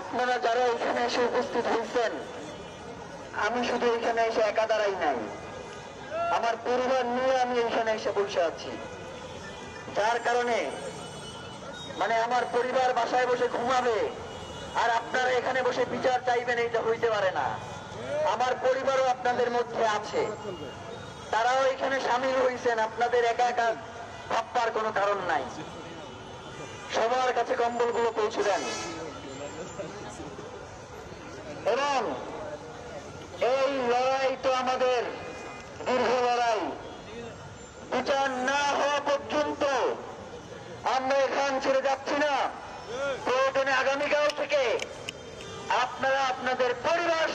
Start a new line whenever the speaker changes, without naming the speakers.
আপনারা যারা এখানে এসে উপস্থিত হয়েছেন, আমি শুধু এখানে এসে একা দাঁড়াই নাই। আমার পরিবার নিয়ে আমি এখানে এসে বসে আছি। যার কারণে মানে আমার পরিবার বাসায় বসে ঘুমাবে, আর আপনারা এখানে বসে বিচার চাইবেন, এইটা হইতে পারে না। আমার পরিবারও আপনাদের মধ্যে আছে। তারাও এখানে সামিল হয়েছেন আপনাদের একা একা ভাববার কোনো কারণ নাই। সবার কাছে কম্বলগুলো পৌঁছে দেন। এবং এই লড়াই তো আমাদের দীর্ঘ লড়াই। বিচার না হওয়া পর্যন্ত আমরা এখান ছেড়ে যাচ্ছি না। প্রয়োজনে আগামীকাল থেকে আপনারা আপনাদের পরিবার